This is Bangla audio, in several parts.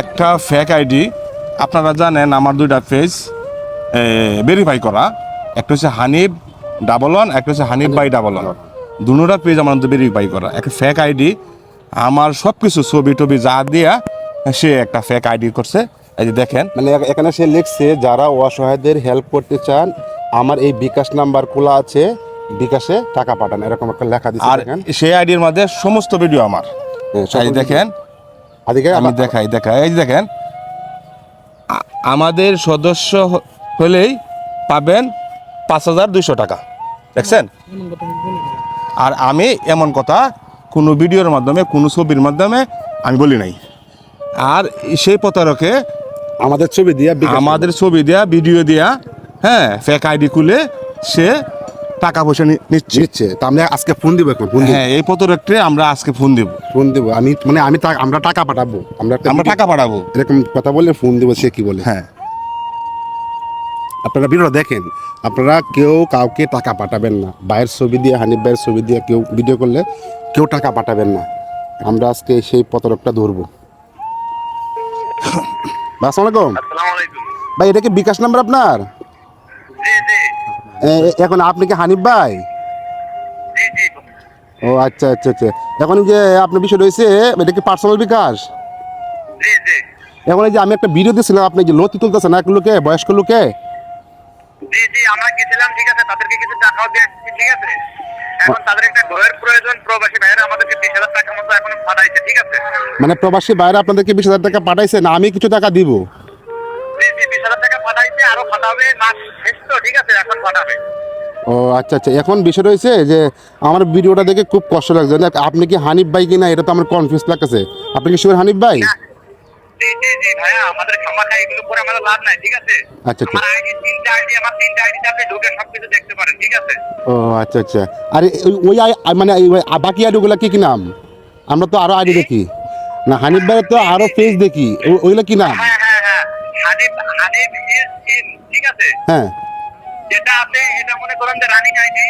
একটা ফেক আইডি আপনারা জানেন আমার দুইটা পেজ ভেরিফাই করা। একটা হচ্ছে হানিফ ডাবল ওয়ান একটা হচ্ছে হানিফ বাই ডাবল ওয়ান দুটা পেজ আমার ভেরিফাই করা। একটা ফেক আইডি আমার সব কিছু ছবি টবি যা দিয়া সে একটা ফেক আইডি করছে। এই যে দেখেন। মানে এখানে সে লিখছে যারা অসহায়দের হেল্প করতে চান আমার এই বিকাশ নাম্বার খোলা আছে বিকাশে টাকা পাঠান। এরকম একটা লেখা দিচ্ছে আর সেই আইডির মধ্যে সমস্ত ভিডিও আমার। হ্যাঁ, দেখেন। আমি দেখাই দেখাই। এই দেখেন আমাদের সদস্য হলেই পাবেন পাঁচ হাজার দুইশো টাকা। দেখছেন? আর আমি এমন কথা কোনো ভিডিওর মাধ্যমে কোনো ছবির মাধ্যমে আমি বলি নাই। আর সেই প্রতারকে আমাদের ছবি দিয়ে আমাদের ছবি দেয়া ভিডিও দেয়া হ্যাঁ ফেক আইডি খুলে সে টাকা পয়সা নিচ্ছে। তা আমরা আজকে ফোন দিব এখন ফোন দিব। হ্যাঁ এই প্রতারককে আমরা আজকে ফোন দিব। ফোন দিব। আমি মানে আমি আমরা টাকা পাঠাবো। আমরা আমরা টাকা পাঠাবো। এরকম কথা বললে ফোন দিব সে কি বলে? হ্যাঁ। আপনারা ভিডিও দেখেন। আপনারা কেউ কাউকে টাকা পাঠাবেন না। বাইরের ছবি দিয়ে হানিফ ভাইয়ের ছবি দিয়ে কেউ ভিডিও করলে কেউ টাকা পাঠাবেন না। আমরা আজকে সেই প্রতারকটা ধরবো। আসসালামু আলাইকুম। ভাই এটা কি বিকাশ নাম্বার আপনার? এখন আপনি কি হানিফ ভাই? ও আচ্ছা আচ্ছা আচ্ছা। এখন যে আপনার বিষয় রয়েছে এটা কি পার্সোনাল বিকাশ? এখন এই যে আমি একটা ভিডিও দিয়েছিলাম আপনি যে লতি তুলতেছেন এক লোকে বয়স্ক লোকে? জি জি আমরা গেছিলাম ঠিক আছে তাদেরকে কিছু টাকাও ঠিক আছে। এখন তাদের একটা ঘরের প্রয়োজন প্রবাসী ভাইয়েরা আমাদেরকে বিশ হাজার টাকা মতো এখন পাঠাইছে ঠিক আছে। মানে প্রবাসী বাইরে আপনাদেরকে বিশ হাজার টাকা পাঠাইছে না আমি কিছু টাকা দিব? পাঠাবে। ও আচ্ছা আচ্ছা। এখন বিষয় রয়েছে যে আমার ভিডিওটা দেখে খুব কষ্ট লাগছে। আপনি কি হানিফ ভাই কিনা এটা তো আমার কনফিউজ লাগতেছে। আপনি কি শিওর হানিফ ভাই? আমাদের খামাখা এগুলো করে আমাদের লাভ নাই ঠিক আছে? আচ্ছা। আমার আইডি তিনটা আইডি আমার তিনটা আইডিতে আপনি ঢুকে সবকিছু দেখতে পারেন ঠিক আছে? ও আচ্ছা আচ্ছা। আর ওই- মানে ওই বাকি আইডিগুলো কি কি নাম? আমরা তো আরও আইডি দেখি। না হানিফ ভাইয়ের তো আরও পেজ দেখি। ওইগুলো কি নাম? হ্যাঁ হ্যাঁ হ্যাঁ। হানিফ হানিফ ইজ ইন ঠিক আছে? হ্যাঁ। যেটা আছে এটা মনে করেন যে রানিং আইডি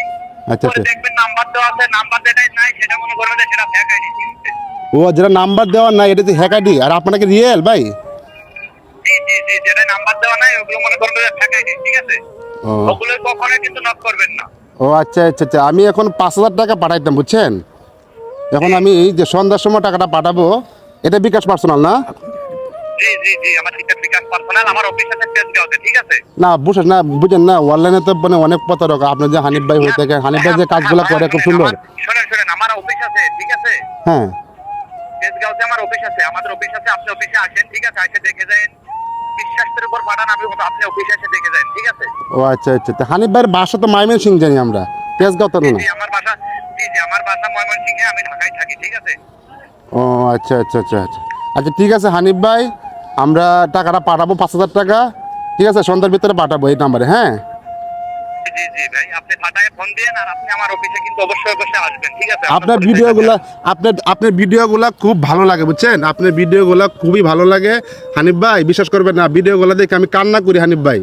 আচ্ছা, আচ্ছা। দেখবেন নাম্বার দেওয়া আছে নাম্বার যেটা নাই সেটা মনে করবেন যে সেটা ফেক আইডি ও যেটা নাম্বার দেওয়া নাই এটা তো হ্যাক আইডি আর আপনার কি রিয়েল ভাই? জি জি জি যেটা নাম্বার দেওয়া নাই ওগুলো মনে করবেন যে ফেক আইডি ঠিক আছে? ওগুলো কখনোই কিন্তু নক করবেন না। ও আচ্ছা আচ্ছা আচ্ছা। আমি এখন পাঁচ হাজার টাকা পাঠাইতাম বুঝছেন? এখন আমি এই যে সন্ধ্যার সময় টাকাটা পাঠাবো এটা বিকাশ পার্সোনাল না? জি জি জি আমার টিকিট বিকাশ পার্সোনাল আমার অফিস আছে তেজগাঁওতে ঠিক আছে? না বুঝেন না বুঝেন না অনলাইনে তো মানে অনেক প্রতারক। আপনি যে হানিফ ভাই হয়ে থাকে হানিফ ভাই যে কাজগুলো করে খুব সুন্দর। আমার- শুনেন শুনেন আমার অফিস আছে ঠিক আছে? হ্যাঁ। তেজগাঁওতে আমার অফিস আছে আমাদের অফিস আছে আপনি অফিসে আসেন ঠিক আছে? এসে দেখে যান বিশ্বাসের উপর পাঠান আমি আপনি অফিসে এসে দেখে যান ঠিক আছে? ও আচ্ছা আচ্ছা। তা হানিফ ভাইয়ের বাসা তো মাইমেন সিং জানি আমরা তেজগাঁও তো না? আমার বাসা জি জি আমার বাসা ময়মনসিংহে আমি ঢাকায় থাকি ঠিক আছে? ও আচ্ছা আচ্ছা আচ্ছা আচ্ছা। আচ্ছা ঠিক আছে হানিফ ভাই। আমরা টাকাটা পাঠাবো পাঁচ হাজার টাকা। ঠিক আছে সন্ধ্যার ভিতরে পাঠাবো এই নাম্বারে হ্যাঁ? জি জি ভাই আপনি ফাটায় ফোন দিয়েন আর আপনি আমার অফিসে কিন্তু অবশ্যই অবশ্যই আসবেন ঠিক আছে? আপনার ভিডিওগুলো আপনার আপনার ভিডিওগুলো খুব ভালো লাগে বুঝছেন? আপনার ভিডিওগুলো খুবই ভালো লাগে। হানিফ ভাই বিশ্বাস করবেন না ভিডিওগুলো দেখে আমি কান্না করি হানিফ ভাই।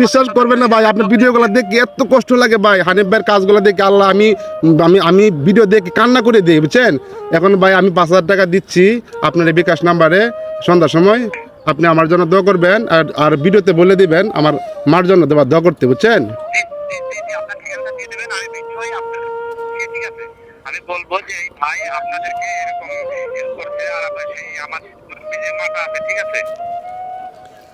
বিশ্বাস করবেন না ভাই আপনার ভিডিওগুলো দেখে এত কষ্ট লাগে ভাই হানিফ ভাইয়ের কাজগুলো দেখে আল্লাহ আমি আমি আমি ভিডিও দেখে কান্না করে দিই বুঝছেন? এখন ভাই আমি পাঁচ হাজার টাকা দিচ্ছি আপনার এই বিকাশ নাম্বারে সন্ধ্যার সময়। আপনি আমার জন্য দোয়া করবেন আর আর ভিডিওতে বলে দিবেন আমার মার জন্য দেওয়া দোয়া করতে বুঝছেন? আমি বলব যে এই ভাই আপনাদেরকে এরকম করছে আর সেই আমার মাটা আছে ঠিক আছে?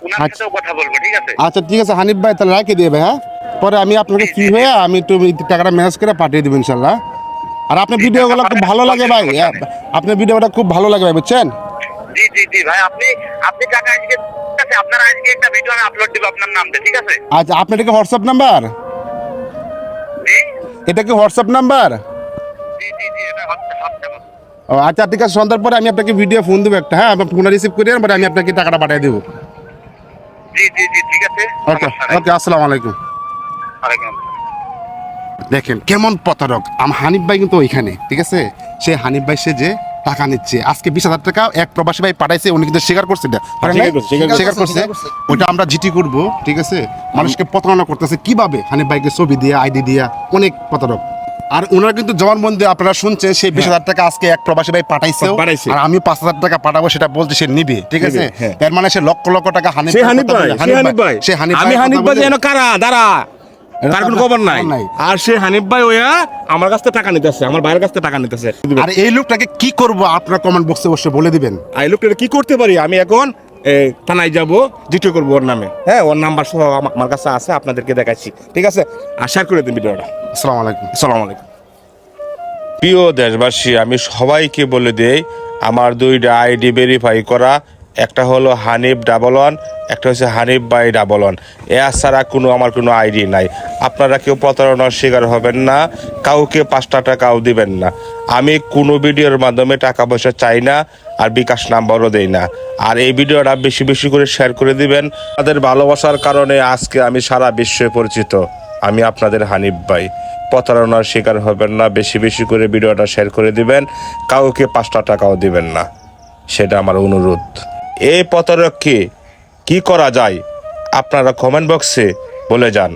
ওনার আচ্ছা। সাথেও কথা বলব ঠিক আছে? আচ্ছা ঠিক আছে হানিফ ভাই তাহলে রাখে দিবে হ্যাঁ? পরে আমি আপনাকে ফ্রি হয়ে আমি একটু টাকাটা ম্যানেজ করে পাঠিয়ে দেবো ইনশাল্লাহ। আর আপনার ভিডিওগুলো খুব ভালো লাগে ভাই আপনার ভিডিওটা খুব ভালো লাগে ভাই বুঝছেন? জি জি জি ভাই আপনি আপনি টাকা আজকে আপনার আজকে একটা ভিডিও আমি আপলোড দিব আপনার নাম ঠিক আছে? আচ্ছা আপনার এটা কি হোয়াটসঅ্যাপ নাম্বার এটা কি হোয়াটসঅ্যাপ নাম্বার জি জি জি এটা সবচেয়ে ভালো। ও আচ্ছা ঠিক আছে সন্ধ্যার পরে আমি আপনাকে ভিডিও ফোন দেবো একটা হ্যাঁ আপনার ফোনটা রিসিভ করে পরে আমি আপনাকে টাকাটা পাঠিয়ে দেবো। জি জি জি ঠিক আছে। ওকে ওকে আসসালামু আলাইকুম। ওয়ালাইকুম দেখেন কেমন প্রতারক। আম হানিফ ভাই কিন্তু ওইখানে ঠিক আছে? সে হানিফ ভাই সে যে টাকা নিচ্ছে। আজকে বিশ হাজার টাকা এক প্রবাসী ভাই পাঠাইছে উনি কিন্তু স্বীকার করছে এটা। স্বীকার করছে, স্বীকার স্বীকার ওইটা আমরা জিটি করব ঠিক আছে? মানুষকে প্রতারণা করতেছে। কীভাবে হানিফ ভাইকে ছবি দিয়া আইডি দিয়া? অনেক প্রতারক। আর ওনারা কিন্তু জবানবন্দি আপনারা শুনছেন সেই বিশ হাজার টাকা আজকে এক প্রবাসী ভাই পাঠাইছে। আর আমি পাঁচ হাজার টাকা পাঠাবো সেটা বলছে সে নিবে ঠিক আছে? হ্যাঁ। এর মানে সে লক্ষ লক্ষ টাকা হানিফ সে কথা ভাই সে হানিফ ভাই। সে হানিফ আমি কথা ভাই যেন কারা? দাঁড়া। তার কোনো খবর নাই। আর সে হানিফ ভাই ওয়া আমার কাছ থেকে টাকা নিতেছে আমার ভাইয়ের কাছ থেকে টাকা নিতেছে। আর এই লোকটাকে কি করব? আপনার কমেন্ট বক্সে অবশ্যই বলে দিবেন। আই লোকটা কি করতে পারি? আমি এখন থানায় যাব জিটিও করব ওর নামে। হ্যাঁ ওর নাম্বার সহ আমার কাছে আছে আপনাদেরকে দেখাচ্ছি। ঠিক আছে? আশা করে দিন ভিডিওটা। আসসালামু আলাইকুম। আসসালামু আলাইকুম। প্রিয় দেশবাসী আমি সবাইকে বলে দেই আমার দুইটা আইডি ভেরিফাই করা একটা হলো হানিফ ডাবল ওয়ান একটা হচ্ছে হানিফ বাই ডাবল ওয়ান এছাড়া কোনো আমার কোনো আইডি নাই। আপনারা কেউ প্রতারণার শিকার হবেন না কাউকে পাঁচটা টাকাও দিবেন না। আমি কোনো ভিডিওর মাধ্যমে টাকা পয়সা চাই না আর বিকাশ নাম্বারও দেই না। আর এই ভিডিওটা বেশি বেশি করে শেয়ার করে দিবেন। তাদের ভালোবাসার কারণে আজকে আমি সারা বিশ্বে পরিচিত। আমি আপনাদের হানিফ ভাই। প্রতারণার শিকার হবেন না, বেশি বেশি করে ভিডিওটা শেয়ার করে দিবেন। কাউকে পাঁচটা টাকাও দিবেন না। সেটা আমার অনুরোধ। এই প্রতারককে কি? করা যায়? আপনারা কমেন্ট বক্সে বলে যান।